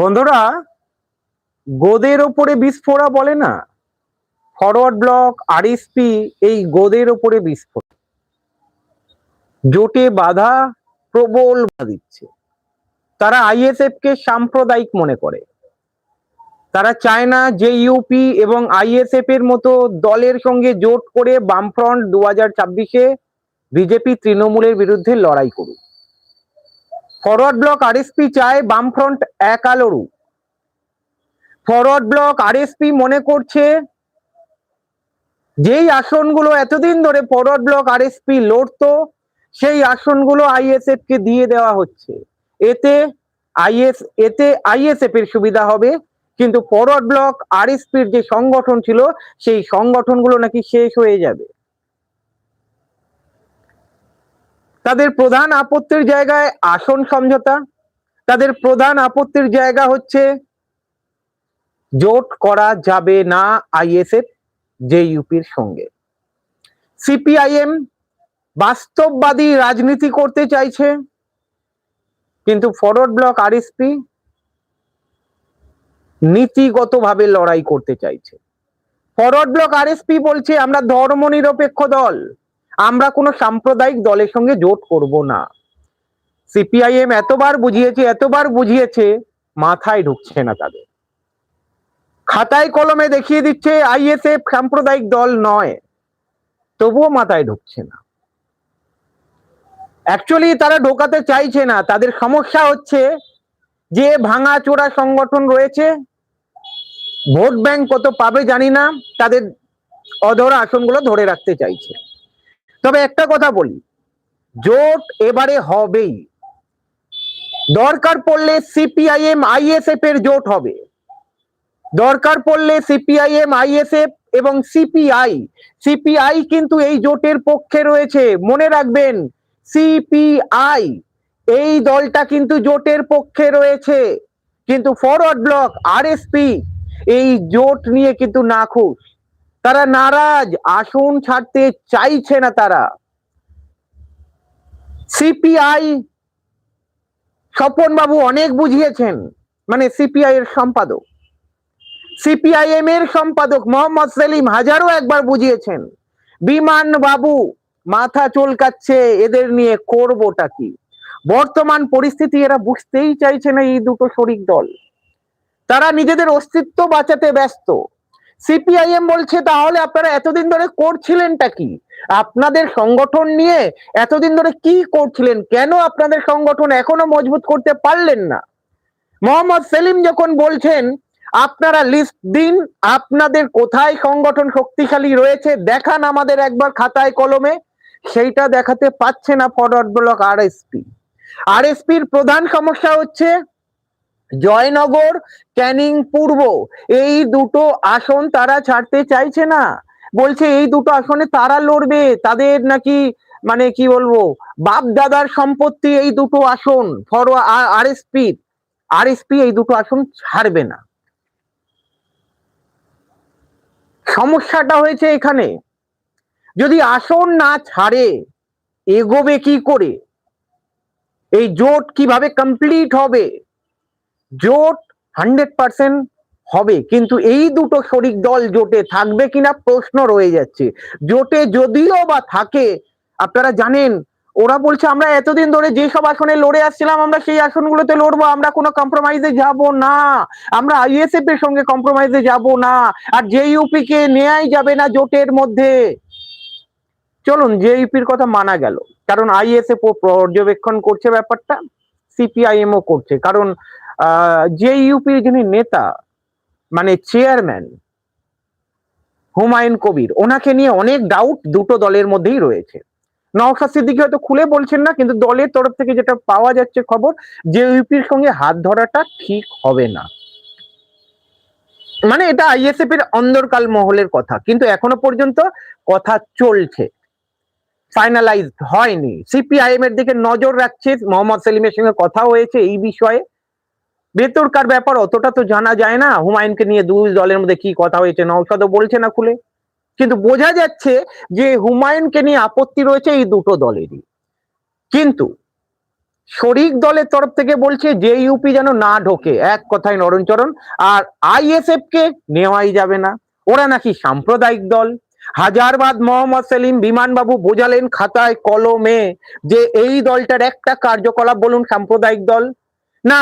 বন্ধুরা, গোদের ওপরে বিস্ফোরা বলে না। ফরওয়ার্ড ব্লক, আরএসপি, এই গোদের ওপরে বিস্ফোরণ জোটে বাধা প্রবল দিচ্ছে। তারা আইএসএফ কে সাম্প্রদায়িক মনে করে। তারা চায় না যে ইউপি এবং আইএসএফ এর মতো দলের সঙ্গে জোট করে বামফ্রন্ট দু হাজার ছাব্বিশে বিজেপি তৃণমূলের বিরুদ্ধে লড়াই করুক। ফরওয়ার্ড ব্লক আরএসপি চায় বামফ্রন্ট একা লড়ুক ফরওয়ার্ড ব্লক আরএসপি মনে করছে যেই আসনগুলো এতদিন ধরে ফরওয়ার্ড ব্লক আরএসপি লড়তো, সেই আসনগুলো আইএসএফ কে দিয়ে দেওয়া হচ্ছে। এতে আইএস, এতে আইএসএফ এর সুবিধা হবে, কিন্তু ফরওয়ার্ড ব্লক আরএসপির যে সংগঠন ছিল, সেই সংগঠনগুলো নাকি শেষ হয়ে যাবে। তাদের প্রধান আপত্তির জায়গায় আসন সমঝোতা। তাদের প্রধান আপত্তির জায়গা হচ্ছে, জোট করা যাবে না আইএসএফ যে ইউপির সঙ্গে। সিপিআইএম বাস্তববাদী রাজনীতি করতে চাইছে, কিন্তু ফরওয়ার্ড ব্লক আরএসপি নীতিগতভাবে লড়াই করতে চাইছে। ফরওয়ার্ড ব্লক আরএসপি বলছে, আমরা ধর্মনিরপেক্ষ দল। আমরা কোনো সাম্প্রদায়িক দলের সঙ্গে জোট করব না। সিপিআইএম এতবার বুঝিয়েছে এতবার বুঝিয়েছে, মাথায় ঢুকছে না তাদের। খাতায় কলমে দেখিয়ে দিচ্ছে, আইএসএফ সাম্প্রদায়িক দল নয়। তবুও মাথায় ঢুকছে না। অ্যাকচুয়ালি তারা ঢোকাতে চাইছে না। তাদের সমস্যা হচ্ছে যে ভাঙা চোরা সংগঠন রয়েছে, ভোট ব্যাংক কত পাবে জানি না, তাদের অধরা আসনগুলো ধরে রাখতে চাইছে। তবে একটা কথা বলি, জোট এবারে হবেই। দরকার পড়লে সিপিআইএম, আইএসএফ এর জোট হবে। দরকার পড়লে সিপিআইএম, আইএসএফ এবং সিপিআই সিপিআই কিন্তু এই জোটের পক্ষে রয়েছে। মনে রাখবেন, সিপিআই, এই দলটা কিন্তু জোটের পক্ষে রয়েছে। কিন্তু ফরওয়ার্ড ব্লক, আরএসপি, এই জোট নিয়ে কিন্তু না নাখুশ। তারা নারাজ, আসন ছাড়তে চাইছে না তারা। সিপিআই স্বপন বাবু অনেক বুঝিয়েছেন মানে সিপিআই এর সম্পাদক। সিপিআইএম এর সম্পাদক মোহাম্মদ সেলিম হাজারো একবার বুঝিয়েছেন, বিমান বাবু মাথা চলকাচ্ছে, এদের নিয়ে করবোটা কি? বর্তমান পরিস্থিতি এরা বুঝতেই চাইছে না এই দুটো শরিক দল। তারা নিজেদের অস্তিত্ব বাঁচাতে ব্যস্ত। সিপিআইএম বলছে, তাহলে আপনারা এতদিন ধরে করছিলেনটা কি? আপনাদের সংগঠন নিয়ে এতদিন ধরে কি করছিলেন? কেন আপনাদের সংগঠন এখনও মজবুত করতে পারলেন না? মোহাম্মদ সেলিম যখন বলছেন, আপনারা লিস্ট দিন, আপনাদের কোথায় সংগঠন শক্তিশালী রয়েছে, দেখান আমাদের একবার খাতায় কলমে। সেইটা দেখাতে পাচ্ছে না ফরওয়ার্ড ব্লক আরএসপি আরএসপির প্রধান সমস্যা হচ্ছে জয়নগর, ক্যানিং পূর্ব। এই দুটো আসন তারা ছাড়তে চাইছে না। বলছে এই দুটো আসনে তারা লড়বে, তাদের নাকি মানে কি বলব বাপ দাদার সম্পত্তি এই দুটো আসন ফরওয়া আরএসপি আরএসপি এই দুটো আসন ছাড়বে না। সমস্যাটা হয়েছে এখানে। যদি আসন না ছাড়ে, এগোবে কি করে? এই জোট কীভাবে কমপ্লিট হবে? জোট হান্ড্রেড পার্সেন্ট হবে। কিন্তু এই দুটো শরিক দল জোটে থাকবে কিনা প্রশ্ন রয়ে যাচ্ছে। জোটে যদিও বা থাকে, আপনারা জানেন, ওরা বলছে, আমরা এতদিন ধরে যেসব আসনে লড়ে আসছিলাম, আমরা সেই আসনগুলোতে লড়বো, আমরা কোনো কম্প্রোমাইজে যাব না। আমরা আইএসএফ এর সঙ্গে কম্প্রোমাইজে যাব না। আর জেইউপি কে নেয়াই যাবে না জোটের মধ্যে। চলুন জেইউপির কথা মানা গেল। কারণ আইএসএফ ও পর্যবেক্ষণ করছে ব্যাপারটা সিপিআইএম ও করছে। কারণ জেইউপির যিনি নেতা মানে চেয়ারম্যান হুমায়ুন কবির, ওনাকে নিয়ে অনেক ডাউট দুটো দলের মধ্যেই রয়েছে। নওশাদ সিদ্দিকী হয়তো খুলে বলছেন না, কিন্তু দলের তরফ থেকে যেটা পাওয়া যাচ্ছে খবর যে ইউপির সঙ্গে হাত ধরাটা ঠিক হবে না। মানে এটা আইএসএফ এর অন্দরকাল মহলের কথা, কিন্তু এখনও পর্যন্ত কথা চলছে। ফাইনালাইজ হয়নি। সিপিআইএম এর দিকে নজর রাখছে, মোহাম্মদ সেলিমের সঙ্গে কথা হয়েছে এই বিষয়ে। ভেতরকার ব্যাপার অতটা তো জানা যায় না। হুমায়ুনকে নিয়ে দুই দলের মধ্যে কি কথা হয়েছে নৌসাদও বলছে না খুলে। কিন্তু বোঝা যাচ্ছে যে হুমায়ুনকে নিয়ে আপত্তি রয়েছে এই দুটো দলেরই। কিন্তু শরিক দলের তরফ থেকে বলছে যে ইউপি যেন না ঢোকে। এক কথায় নরণচরণ। আর আইএসএফ কে নেওয়াই যাবে না। ওরা নাকি সাম্প্রদায়িক দল। হাজারবাদ মোহাম্মদ সেলিম বিমানবাবু বোঝালেন খাতায় কলমে যে এই দলটার একটা কার্যকলাপ বলুন সাম্প্রদায়িক দল। না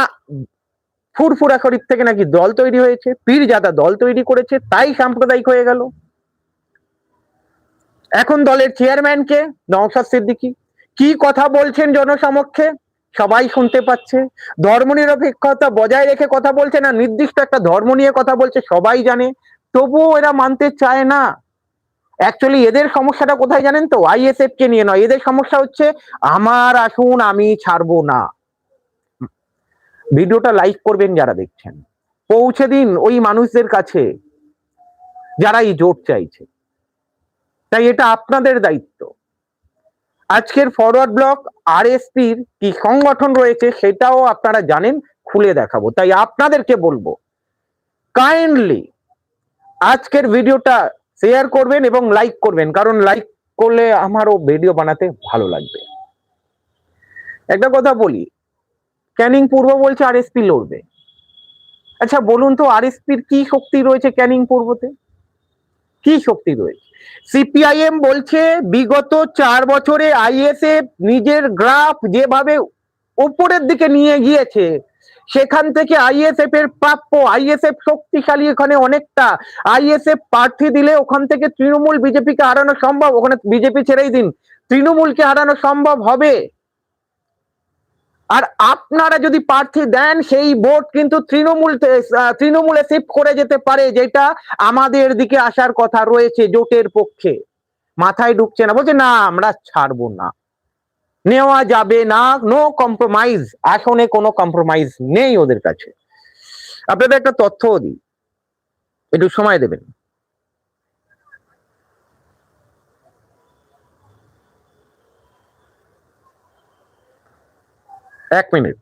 ফুরফুরা শরীফ থেকে নাকি দল তৈরি হয়েছে, পীরজাদা দল তৈরি করেছে, তাই সাম্প্রদায়িক হয়ে গেল। এখন দলের চেয়ারম্যানকে নওশাদ সিদ্দিকী। কি কথা বলছেন জনসমক্ষে? সবাই শুনতে পাচ্ছে। ধর্মনিরপেক্ষতা বজায় রেখে কথা বলছে না, নির্দিষ্ট একটা ধর্ম নিয়ে কথা বলছে, সবাই জানে। তবুও এরা মানতে চায় না। অ্যাকচুয়ালি এদের সমস্যাটা কোথায় জানেন তো? আইএসএফ কে নিয়ে নয়। এদের সমস্যা হচ্ছে, আমার আসুন আমি ছাড়বো না। ভিডিওটা লাইক করবেন যারা দেখছেন। পৌঁছে দিন ওই মানুষদের কাছে যারা এই জোট চাইছে। তাই এটা আপনাদের দায়িত্ব। আজকের ফরওয়ার্ড ব্লক আরএসপির কি সংগঠন রয়েছে সেটাও আপনারা জানেন, খুলে দেখাবো। তাই আপনাদেরকে বলব কাইন্ডলি আজকের ভিডিওটা শেয়ার করবেন এবং লাইক করবেন, কারণ লাইক করলে আমারও ভিডিও বানাতে ভালো লাগবে। একটা কথা বলি ক্যানিং পূর্ব বলছে আরএসপি লড়বে। আচ্ছা বলুন তো আরএসপির কি শক্তি রয়েছে ক্যানিং পূর্বতে? কি শক্তি রয়েছে? সিপিআইএম বলছে বিগত চার বছরে আইএসএফ নিজের গ্রাফ যেভাবে উপরের দিকে নিয়ে গিয়েছে, সেখান থেকে আইএসএফ এর প্রাপ্য আইএসএফ শক্তিশালী এখানে অনেকটা। আইএসএফ প্রার্থী দিলে ওখান থেকে তৃণমূল বিজেপিকে হারানো সম্ভব, ওখানে বিজেপি ছেড়েই দিন। তৃণমূলকে হারানো সম্ভব হবে। আর আপনারা যদি প্রার্থী দেন, সেই ভোট কিন্তু তৃণমূল তৃণমূলে শিফট করে যেতে পারে, যেটা আমাদের দিকে আসার কথা রয়েছে জোটের পক্ষে। মাথায় ঢুকছে না, বলছে না, আমরা ছাড়বো না। নেওয়া যাবে না নো কম্প্রোমাইজ আসনে কোনো কম্প্রোমাইজ নেই ওদের কাছে। আপনাদের একটা তথ্যও দিই। একটু সময় দেবেন। এক মিনিট।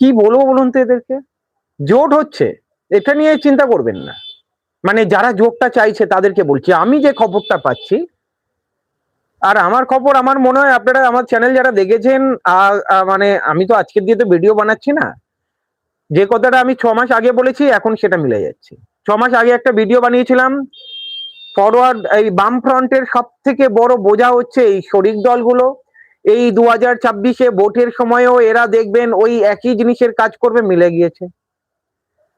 কি বলব বলুন তো এদেরকে? জোট হচ্ছে, এটা নিয়ে চিন্তা করবেন না। মানে যারা জোটটা চাইছে তাদেরকে বলছি, আমি যে খবরটা পাচ্ছি, আর আমার খবর আমার মনে হয় আপনারা আমার চ্যানেল যারা দেখেছেন মানে আমি তো আজকের দিয়ে তো ভিডিও বানাচ্ছি না, যে কথাটা আমি ছ মাস আগে বলেছি, এখন সেটা মিলে যাচ্ছে। ছ মাস আগে একটা ভিডিও বানিয়েছিলাম ফরওয়ার্ড এই বাম ফ্রন্টের সব থেকে বড় বোঝা হচ্ছে এই শরিক দলগুলো এই দু হাজার ছাব্বিশে ভোটের সময়ও এরা দেখবেন ওই একই জিনিসের কাজ করবে, মিলে গিয়েছে।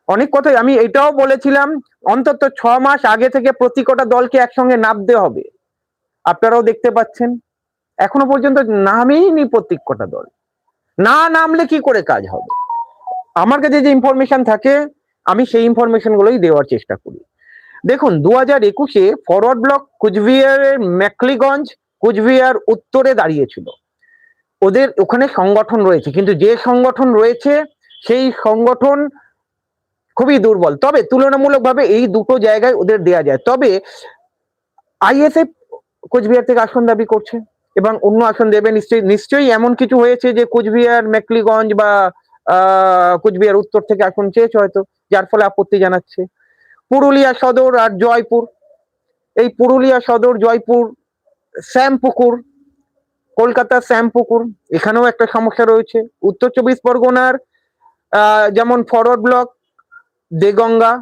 অনেক কথাই, আমি এটাও বলেছিলাম, অন্তত ছ মাস আগে থেকে প্রতি কটা দলকে একসঙ্গে নামতে হবে। আপনারাও দেখতে পাচ্ছেন, এখনও পর্যন্ত নামেইনি প্রত্যেক কটা দল। না নামলে কি করে কাজ হবে? আমার কাছে যে ইনফরমেশন থাকে, আমি সেই ইনফরমেশন গুলোই দেওয়ার চেষ্টা করি। দেখুন দু হাজার একুশে ফরওয়ার্ড ব্লক কুচবিহারের মেকলিগঞ্জ কুচবিহার উত্তরে দাঁড়িয়েছিল। ওদের ওখানে সংগঠন রয়েছে, কিন্তু যে সংগঠন রয়েছে, সেই সংগঠন খুবই দুর্বল। তবে তুলনামূলকভাবে এই দুটো জায়গায় ওদের দেয়া যায়। তবে আইএসএফ কোচবিহার থেকে আসন দাবি করছে, এবং অন্য আসন দেবে। নিশ্চয়ই নিশ্চয়ই এমন কিছু হয়েছে যে কোচবিহার, মেকলিগঞ্জ বা কোচবিহার উত্তর থেকে আসন চেয়েছে হয়তো, যার ফলে আপত্তি জানাচ্ছে। পুরুলিয়া সদর আর জয়পুর। এই পুরুলিয়া সদর, জয়পুর শ্যামপুকুর কলকাতা শ্যামপুকুর, এখানেও একটা সমস্যা রয়েছে। উত্তর চব্বিশ পরগনার যেমন ফরওয়ার্ড ব্লক, দেগঙ্গা,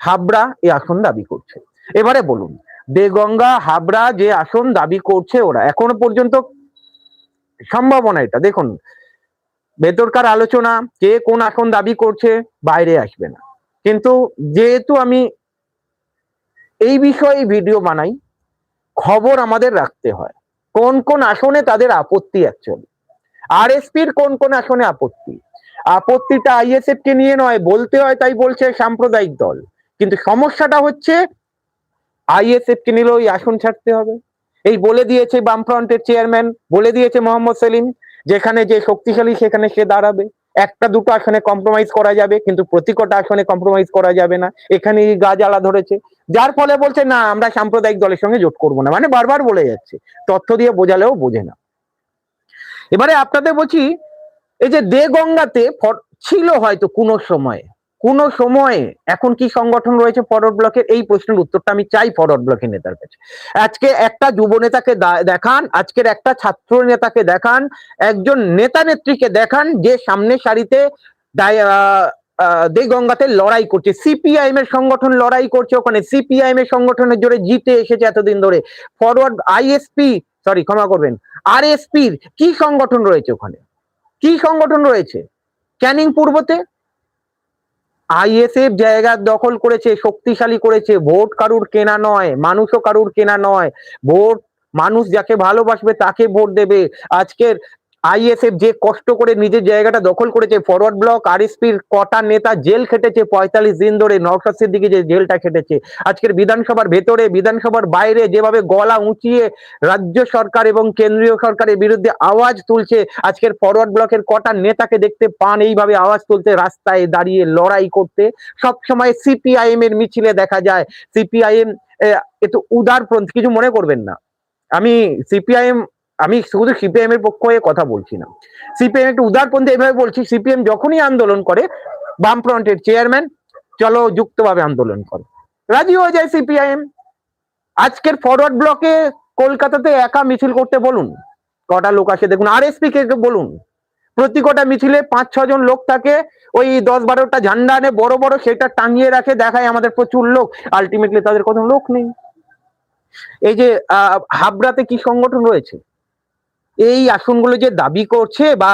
হাবড়া এই আসন দাবি করছে। এবারে বলুন, দেগঙ্গা, হাবড়া যে আসন দাবি করছে ওরা, এখনও পর্যন্ত সম্ভাবনা এটা। দেখুন, ভেতরকার আলোচনা, কে কোন আসন দাবি করছে, বাইরে আসবে না। কিন্তু যেহেতু আমি এই বিষয়ে ভিডিও বানাই খবর আমাদের রাখতে হয়। কোন কোন আসনে তাদের আপত্তি অ্যাকচুয়ালি আরএসপির কোন কোন আসনে আপত্তি। আপত্তিটা আইএসএফ কে নিয়ে নয়, বলতে হয় তাই বলছে সাম্প্রদায়িক দল। কিন্তু সমস্যাটা হচ্ছে আইএসএফ কে নিলে ওই আসন ছাড়তে হবে। এই বলে দিয়েছে বামফ্রন্টের চেয়ারম্যান, বলে দিয়েছে মোহাম্মদ সেলিম, যেখানে যে শক্তিশালী সেখানে সে দাঁড়াবে। একটা দুটো আসনে কম্প্রোমাইজ করা যাবে, কিন্তু প্রতি কটা আসনে কম্প্রোমাইজ করা যাবে না। এখানেই গা জ্বালা ধরেছে। যার ফলে বলছে, না, আমরা সাম্প্রদায়িক দলের সঙ্গে জোট করব না। মানে বারবার বলে যাচ্ছে, তথ্য দিয়ে বোঝালেও বোঝে না। এবারে আপনাদের বলছি, এই যে দে গঙ্গাতে ছিল হয়তো কোনো সময়ে, কোন সময়ে এখন কি সংগঠন রয়েছে ফরওয়ার্ড ব্লকের? এই প্রশ্নের উত্তরটা আমি চাই ফরওয়ার্ড ব্লকের নেতার কাছে। আজকে একটা যুব নেতাকে দেখান, আজকের একটা ছাত্র নেতাকে দেখান, একজন নেতা নেত্রীকে দেখান, যে সামনে সারিতে দেগঙ্গাতে লড়াই করছে। সিপিআইএম এর সংগঠন লড়াই করছে ওখানে। সিপিআইএম এর সংগঠনের জোরে জিতে এসেছে এতদিন ধরে। ফরওয়ার্ড আইএসপি সরি ক্ষমা করবেন। আর আরএসপির কি সংগঠন রয়েছে ওখানে? কি সংগঠন রয়েছে? ক্যানিং পূর্বতে? আইএসএফ জায়গা দখল করেছে, শক্তিশালী করেছে। ভোট কারুর কেনা নয়, মানুষও কারুর কেনা নয়। ভোট, মানুষ যাকে ভালোবাসবে তাকে ভোট দেবে। আজকের আইএসএফ যে কষ্ট করে নিজের জায়গাটা দখল করেছে ফরওয়ার্ড ব্লক আরএসপির কটা নেতা জেল খেটেছে পঁয়তাল্লিশ দিন ধরে, নওশাদ সিদ্দিকি যে জেলটা খেটেছে। আজকের বিধানসভার ভেতরে, বিধানসভার বাইরে যেভাবে গলা উঁচিয়ে রাজ্য সরকার এবং কেন্দ্রীয় সরকারের বিরুদ্ধে আওয়াজ তুলছে, আজকের ফরওয়ার্ড ব্লকের কটা নেতাকে দেখতে পান, এইভাবে আওয়াজ তুলতে রাস্তায় দাঁড়িয়ে লড়াই করতে। সব সময় সিপিআইএম এর মিছিলে দেখা যায়। সিপিআইএম একটু উদারপন্থী, কিছু মনে করবেন না। আমি সিপিআইএম আমি শুধু সিপিআইএম এর পক্ষ হয়ে কথা বলছি না। সিপিএম একটু উদারপন্থী এভাবে বলছি সিপিএম যখনই আন্দোলন করে, বামফ্রন্টের চেয়ারম্যান, চলো যুক্তভাবে আন্দোলন করো। রাজি হয়ে যায় সিপিআইএম আজকের ফরওয়ার্ড ব্লকে কলকাতাতে একা মিছিল করতে বলুন। কটা লোক আসে দেখুন আরএসপি কে বলুন। প্রতি কটা মিছিলে পাঁচ ছজন লোক থাকে, ওই দশ বারোটা ঝান্ডা আনে, বড় বড় সেটা টাঙিয়ে রাখে, দেখায় আমাদের প্রচুর লোক। আলটিমেটলি তাদের কোনো লোক নেই। এই যে হাবড়াতে কি সংগঠন রয়েছে? এই আসনগুলো যে দাবি করছে বা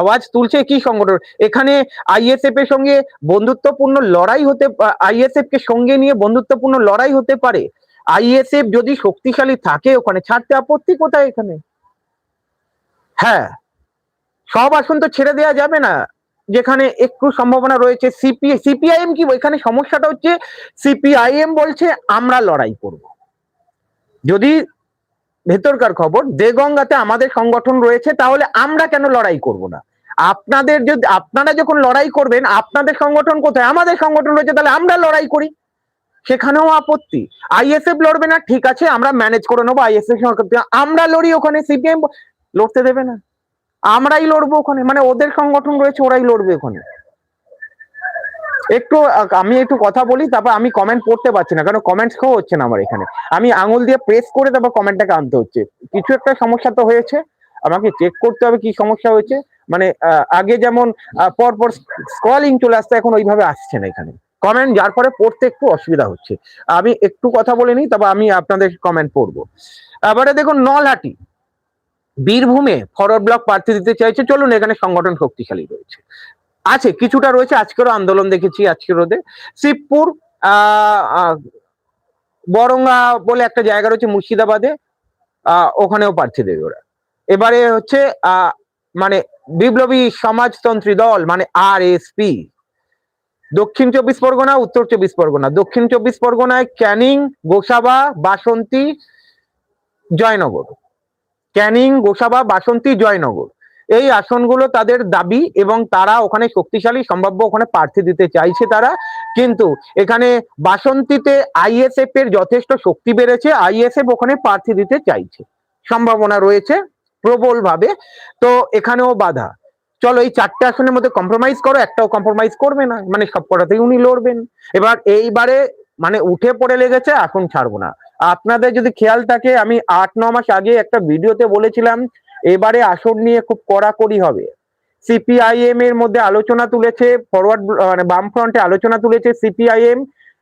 আওয়াজ তুলছে কি সংগঠন? এখানে আইএসএফ এর সঙ্গে বন্ধুত্বপূর্ণ লড়াই হতে আইএসএফ কে সঙ্গে নিয়ে বন্ধুত্বপূর্ণ লড়াই হতে পারে। আইএসএফ যদি শক্তিশালী থাকে, ওখানে ছাড়তে আপত্তি কোথায় এখানে? হ্যাঁ সব আসন তো ছেড়ে দেওয়া যাবে না। যেখানে একটু সম্ভাবনা রয়েছে সিপি সিপিআইএম কি, এখানে সমস্যাটা হচ্ছে সিপিআইএম বলছে, আমরা লড়াই করব। যদি ভেতরকার খবর দেগঙ্গাতে আমাদের সংগঠন রয়েছে, তাহলে আমরা কেন লড়াই করব না? আপনাদের যদি, আপনারা যখন লড়াই করবেন, আপনাদের সংগঠন কোথায়? আমাদের সংগঠন রয়েছে, তাহলে আমরা লড়াই করি। সেখানেও আপত্তি। আইএসএফ লড়বে না, ঠিক আছে, আমরা ম্যানেজ করে নেব আইএসএফ আমরা লড়ি ওখানে, সিপিএম লড়তে দেবে না। আমরাই লড়বো ওখানে মানে ওদের সংগঠন রয়েছে, ওরাই লড়বে ওখানে। একটু আমি একটু কথা বলি তারপর আমি কমেন্ট পড়তে পারছি না কারণ কমেন্ট শো হচ্ছে না আমার এখানে। আমি আঙুল দিয়ে প্রেস করে তারপর কমেন্টটাকে আনতে হচ্ছে। কিছু একটা সমস্যা তো হয়েছে আমাকে চেক করতে হবে কি সমস্যা হয়েছে। মানে আগে যেমন আহ, পর পর স্ক্রলিং চলে আসতে এখন ওইভাবে আসছে না এখানে। কমেন্ট যার পরে পড়তে একটু অসুবিধা হচ্ছে। আমি একটু কথা বলে নিই আমি আপনাদের কমেন্ট পড়ব। এবারে দেখুন নলহাটি। বীরভূমে ফরওয়ার্ড ব্লক প্রার্থী দিতে চাইছে। চলুন এখানে সংগঠন শক্তিশালী রয়েছে। আছে, কিছুটা রয়েছে, আজকেরও আন্দোলন দেখেছি, আজকের রোদে। শিবপুর বরঙ্গা বলে একটা জায়গা রয়েছে, মুর্শিদাবাদে ওখানেও প্রার্থী দেবে ওরা এবারে হচ্ছে মানে বিপ্লবী সমাজতন্ত্রী দল মানে আর দক্ষিণ চব্বিশ পরগনা, উত্তর চব্বিশ পরগনা। দক্ষিণ চব্বিশ পরগনায় ক্যানিং, গোসাবা, বাসন্তী, জয়নগর। ক্যানিং, গোসাবা, বাসন্তী, জয়নগর। এই আসনগুলো তাদের দাবি এবং তারা ওখানে শক্তিশালী, সম্ভাব্য ওখানে প্রার্থী দিতে চাইছে তারা। কিন্তু এখানে বাসন্তীতে আইএসএফ এর যথেষ্ট শক্তি বেড়েছে আইএসএফ ওখানে প্রার্থী দিতে চাইছে। সম্ভাবনা রয়েছে প্রবল ভাবে তো এখানেও বাধা। চলো এই চারটে আসনের মধ্যে কম্প্রোমাইজ করো, একটাও কম্প্রোমাইজ করবে না। মানে সব কটাতেই উনি লড়বেন। এবার এইবারে মানে উঠে পড়ে লেগেছে এখন ছাড়বো না। আপনাদের যদি খেয়াল থাকে, আমি আট, ন মাস আগে একটা ভিডিওতে বলেছিলাম এবারে আসন নিয়ে খুব কড়াকড়ি হবে। সিপিআইএম এর মধ্যে আলোচনা তুলেছে ফরওয়ার্ড মানে বামফ্রন্টে আলোচনা তুলেছে সিপিআইএম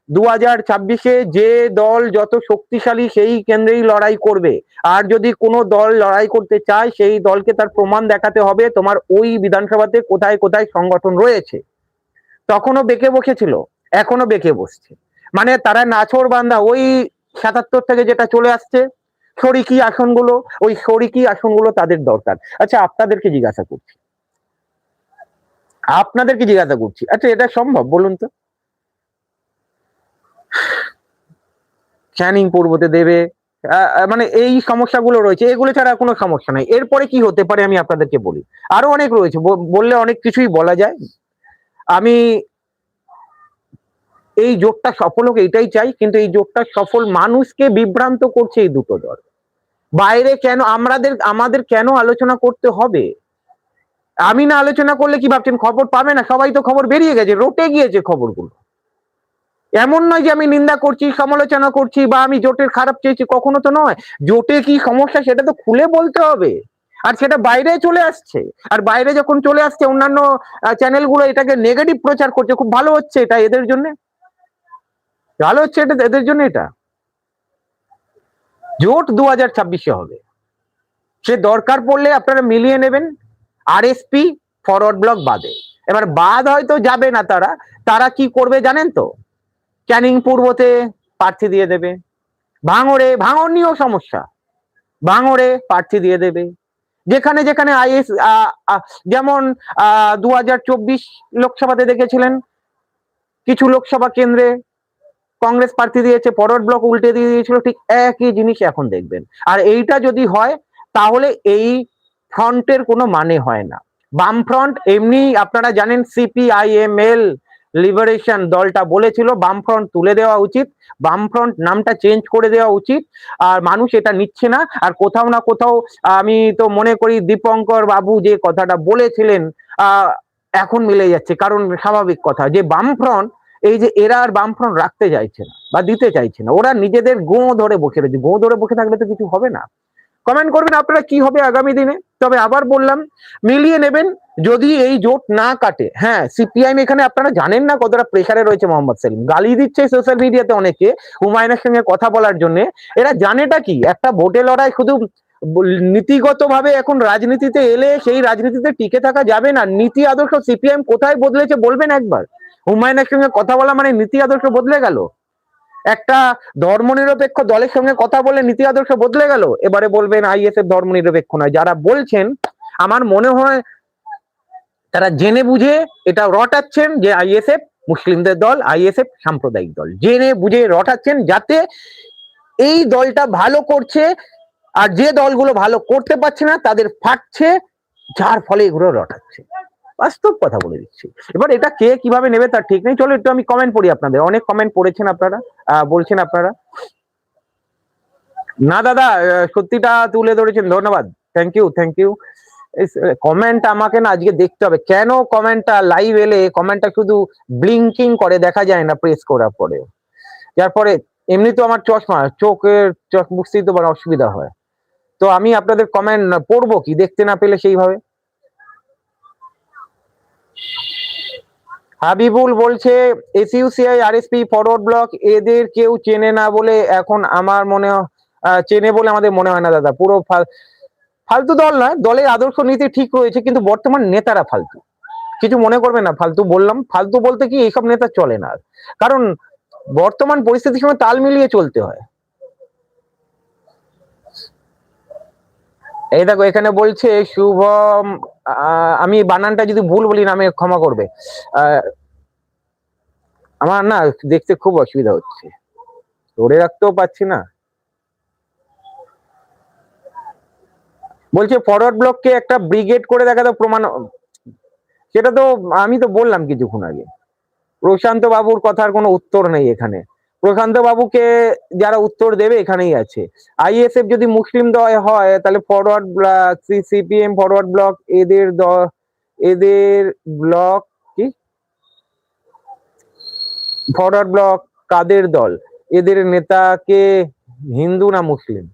দু হাজার ছাব্বিশে যে দল যত শক্তিশালী সেই কেন্দ্রেই লড়াই করবে। আর যদি কোনো দল লড়াই করতে চায়, সেই দলকে তার প্রমাণ দেখাতে হবে তোমার ওই বিধানসভাতে কোথায় কোথায় সংগঠন রয়েছে। তখনও বেঁকে বসেছিল এখনও বেঁকে বসছে। মানে তারা নাছর বান্ধা ওই সাতাত্তর থেকে যেটা চলে আসছে শরিকি আসনগুলো, ওই শরিকি আসনগুলো তাদের দরকার। আচ্ছা আপনাদেরকে জিজ্ঞাসা করছি। আপনাদেরকে জিজ্ঞাসা করছি। আচ্ছা এটা সম্ভব? বলুন তো। ক্যানিং পূর্বতে দেবে। মানে এই সমস্যাগুলো রয়েছে। এগুলো ছাড়া কোনো সমস্যা নাই। এরপরে কি হতে পারে আমি আপনাদেরকে বলি। আরও অনেক রয়েছে। বললে অনেক কিছুই বলা যায়। আমি এই জোটটা সফল হোক এটাই চাই, কিন্তু এই জোটটা সফল মানুষকে বিভ্রান্ত করছে এই দুটো দল। বাইরে কেন, আমাদের আমাদের কেন আলোচনা করতে হবে? আমি না আলোচনা করলে কি ভাবছেন, খবর পাবে না? সবাই তো খবর বেরিয়ে গেছে, রটে গিয়েছে খবরগুলো। এমন নয় যে আমি নিন্দা করছি, সমালোচনা করছি, বা আমি জোটের খারাপ চেয়েছি, কখনো তো নয়। জোটে কি সমস্যা, সেটা তো খুলে বলতে হবে। আর সেটা বাইরে চলে আসছে। আর বাইরে যখন চলে আসছে, অন্যান্য চ্যানেলগুলো এটাকে নেগেটিভ প্রচার করছে, খুব ভালো হচ্ছে এটা এদের জন্য। ভালো হচ্ছে এটা এদের জন্য এটা। জোট দু হাজার ছাব্বিশে হবে। সে দরকার পড়লে আপনারা মিলিয়ে নেবেন আর আরএসপি ফরওয়ার্ড ব্লক বাদে। এবার বাদ হয়তো যাবে না তারা। তারা কি করবে জানেন তো? ক্যানিং পূর্বতে প্রার্থী দিয়ে দেবে। ভাঙড়ে, ভাঙড় নিয়েও সমস্যা। ভাঙড়ে প্রার্থী দিয়ে দেবে। যেখানে যেখানে আইএস যেমন আহ দু হাজার চব্বিশ লোকসভাতে দেখেছিলেন। কিছু লোকসভা কেন্দ্রে কংগ্রেস প্রার্থী দিয়েছে, ফরওয়ার্ড ব্লক উল্টে দিয়ে দিয়েছিল, ঠিক একই জিনিস এখন দেখবেন। আর এইটা যদি হয়, তাহলে এই ফ্রন্টের কোনো মানে হয় না। বাম ফ্রন্ট এমনি আপনারা জানেন সিপিআইএমএল, লিবারেশন দলটা বলেছিল বাম ফ্রন্ট তুলে দেওয়া উচিত বাম ফ্রন্ট নামটা চেঞ্জ করে দেওয়া উচিত, আর মানুষ এটা নিচ্ছে না। আর কোথাও না কোথাও আমি তো মনে করি দীপঙ্কর বাবু যে কথাটা বলেছিলেন এখন মিলে যাচ্ছে। কারণ স্বাভাবিক কথা যে বাম ফ্রন্ট এই যে এরা আর বাম ফ্রন্ট রাখতে চাইছে না বা দিতে চাইছে না, ওরা নিজেদের গো ধরে বসে রয়েছে। গো ধরে বসে থাকলে তো কিছু হবে না। কমেন্ট করবেন আপনারা কি হবে আগামী দিনে। তবে আবার বললাম, মিলিয়ে নেবেন, যদি এই জোট না কাটে হ্যাঁ সিপিআইএম এখানে আপনারা জানেন না কতটা প্রেসারে রয়েছে মোহাম্মদ সেলিম। গালি দিচ্ছে সোশ্যাল মিডিয়াতে অনেকে হুমায়ুনের সঙ্গে কথা বলার জন্য। এরা জানেটা কি? একটা ভোটে লড়াই শুধু নীতিগত ভাবে এখন রাজনীতিতে এলে সেই রাজনীতিতে টিকে থাকা যাবে না। নীতি আদর্শ সিপিআইএম কোথায় বদলেছে বলবেন একবার। হুমায়ুনের সঙ্গে কথা বলা মানে নীতি আদর্শ বদলে গেল? একটা ধর্মনিরপেক্ষ দলের সঙ্গে কথা বলে নীতি আদর্শ বদলে গেল? এবারে বলবেন আইএসএফ ধর্মনিরপেক্ষ নয়। যারা বলছেন, আমার মনে হয় তারা জেনে বুঝে এটা রটাচ্ছেন যে আইএসএফ মুসলিমদের দল, আইএসএফ সাম্প্রদায়িক দল। জেনে বুঝে রটাচ্ছেন যাতে এই দলটা ভালো করছে আর যে দলগুলো ভালো করতে পারছে না, তাদের ফাটছে, যার ফলে এগুলো রটাচ্ছে। বাস্তব কথা বলে দিচ্ছি। এবার এটা কে কীভাবে নেবে তার ঠিক নেই। চলো একটু আমি কমেন্ট পড়ি আপনাদের। অনেক কমেন্ট পড়েছেন আপনারা বলছেন আপনারা। না দাদা সত্যিটা তুলে ধরেছেন। ধন্যবাদ। Thank you thank you comment আমাকে না আজকে দেখতে হবে। কেন কমেন্টটা লাইভ এলে কমেন্টটা শুধু ব্লিঙ্কিং করে দেখা যায় না প্রেস করার পরে? যার পরে এমনি তো আমার চশমা, চোখের চোখ বুঝতেই তো অসুবিধা হয়। তো আমি আপনাদের কমেন্ট পড়ব কি? দেখতে না পেলে সেইভাবে? হাবিবুল বলছে, এসইউসিআই, আরএসপি ফরওয়ার্ড ব্লক এদের কেউ চেনে না বলে এখন আমার মনে চেনে বলে আমাদের মনে হয় না দাদা। পুরো ফাল- ফালতু দল নয়, দলের আদর্শ নীতি ঠিক রয়েছে, কিন্তু বর্তমান নেতারা ফালতু। কিছু মনে করবে না, ফালতু বললাম। ফালতু বলতে কি এইসব নেতা চলে না। কারণ বর্তমান পরিস্থিতির সঙ্গে তাল মিলিয়ে চলতে হয়। এই দেখো, এখানে বলছে, শুভম আমি বানানটা যদি ভুল বলি না আমি ক্ষমা করবে। আমার না দেখতে খুব অসুবিধা হচ্ছে। ধরে রাখতেও পারছি না। বলছে ফরওয়ার্ড ব্লককে একটা ব্রিগেড করে দেখা তো প্রমাণ। সেটা তো আমি তো বললাম কিছুক্ষণ আগে। প্রশান্ত বাবুর কথার কোনো উত্তর নেই এখানে। প্রশান্ত বাবুকে যারা উত্তর দেবে এখানেই আছে। আইএসএফ যদি মুসলিম দয় হয়, তাহলে ফরওয়ার্ড ব্লক সিপিএম ফরওয়ার্ড ব্লক এদের এদের ব্লক কি? ফরওয়ার্ড ব্লক কাদের দল? এদের নেতাকে হিন্দু না মুসলিম?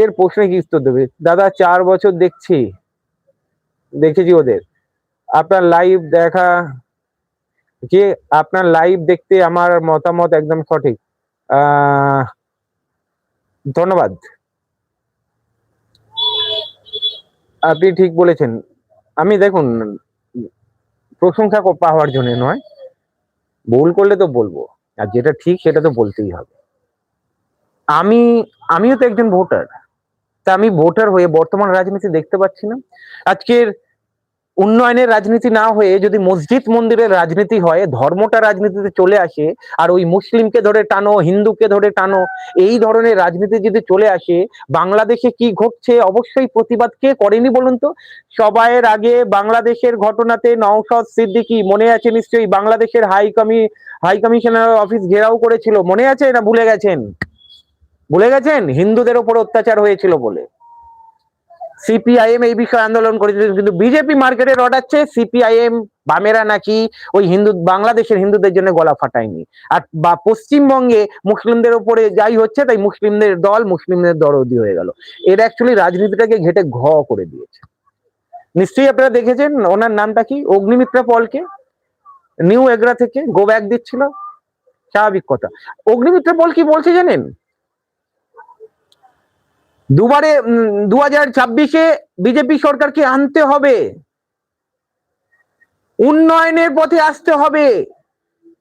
এর প্রশ্নে কি উত্তর দেবে? দাদা, চার বছর দেখছি। দেখেছি ওদের। আপনার লাইভ দেখা যে আপনার লাইভ দেখতে আমার মতামত একদম সঠিক। ধন্যবাদ। আপনি ঠিক বলেছেন। আমি দেখুন, প্রশংসা পাওয়ার জন্য নয়। ভুল করলে তো বলব। আর যেটা ঠিক সেটা তো বলতেই হবে। আমি, আমিও তো একজন ভোটার। তা আমি ভোটার হয়ে বর্তমান রাজনীতি দেখতে পাচ্ছি না। আজকের উন্নয়নের রাজনীতি না হয়ে যদি মসজিদ মন্দিরের রাজনীতি হয়, ধর্মটা রাজনীতিতে চলে আসে, আর ওই মুসলিমকে ধরে টানো, হিন্দুকে ধরে টানো, এই ধরনের রাজনীতি যদি চলে আসে, বাংলাদেশে কি ঘটছে? অবশ্যই প্রতিবাদ কে করেনি বলুন তো? সবাইয়ের আগে বাংলাদেশের ঘটনাতে নওশাদ সিদ্দিকী, মনে আছে নিশ্চয়ই? বাংলাদেশের হাই কমি, হাই কমিশনার অফিস ঘেরাও করেছিল, মনে আছে না ভুলে গেছেন? ভুলে গেছেন? হিন্দুদের ওপর অত্যাচার হয়েছিল বলে। সিপিআইএম এই বিষয়ে আন্দোলন করেছিল কিন্তু বিজেপি মার্কেটে রটাচ্ছে সিপিআইএম বামেরা নাকি ওই হিন্দু, বাংলাদেশের হিন্দুদের জন্য গলা ফাটায়নি। আর বা পশ্চিমবঙ্গে মুসলিমদের উপরে যাই হচ্ছে, তাই মুসলিমদের দল, মুসলিমদের দরদি হয়ে গেল। এর অ্যাকচুয়ালি রাজনীতিটাকে ঘেটে ঘ করে দিয়েছে। নিশ্চয়ই আপনারা দেখেছেন, ওনার নামটা কি? অগ্নিমিত্রা পলকে? নিউ এগ্রা থেকে গো ব্যাক দিচ্ছিল? স্বাভাবিক কথা। অগ্নিমিত্রা পল কি বলছে জানেন? দুবারে দু হাজার ছাব্বিশে বিজেপি সরকারকে আনতে হবে। উন্নয়নের পথে আসতে হবে।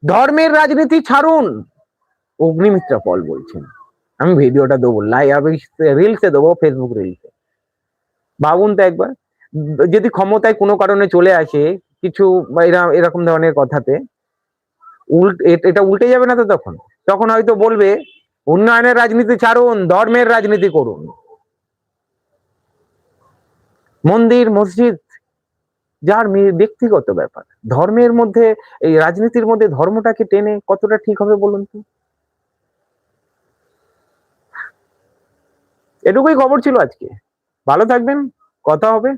ধর্মের রাজনীতি ছাড়ুন। অগ্নিমিত্রা পল বলছেন। আমি ভিডিওটা দেবো লাইভ রিলসে দেবো ফেসবুক রিলসে ভাবুন তো একবার। যদি ক্ষমতায় কোনো কারণে চলে আসে, কিছু এরকম ধরনের কথাতে, উল্ট এটা উল্টে যাবে না তো তখন? তখন হয়তো বলবে উন্নয়নের রাজনীতি ছাড়ুন, ধর্মের রাজনীতি করুন। মন্দির, মসজিদ, যার ব্যক্তিগত ব্যাপার। ধর্মের মধ্যে, এই রাজনীতির মধ্যে ধর্মটাকে টেনে কতটা ঠিক হবে বলুন তো? এটুকুই খবর ছিল আজকে। ভালো থাকবেন, কথা হবে।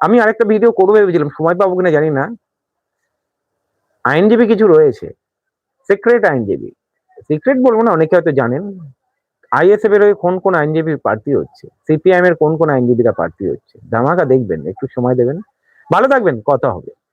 আমি আরেকটা ভিডিও করব ভেবেছিলাম, সময় পাবো কিনা জানি না। আইনজীবী কিছু রয়েছে। সিক্রেট আইনজীবী। সিক্রেট বলব না, অনেকে হয়তো জানেন। আইএসএফ এর হয়ে কোন কোন আইনজীবী প্রার্থী হচ্ছে? সিপিআইএম এর কোন কোন আইনজীবীরা প্রার্থী হচ্ছে? ধামাকা দেখবেন, একটু সময় দেবেন। ভালো থাকবেন, কথা হবে।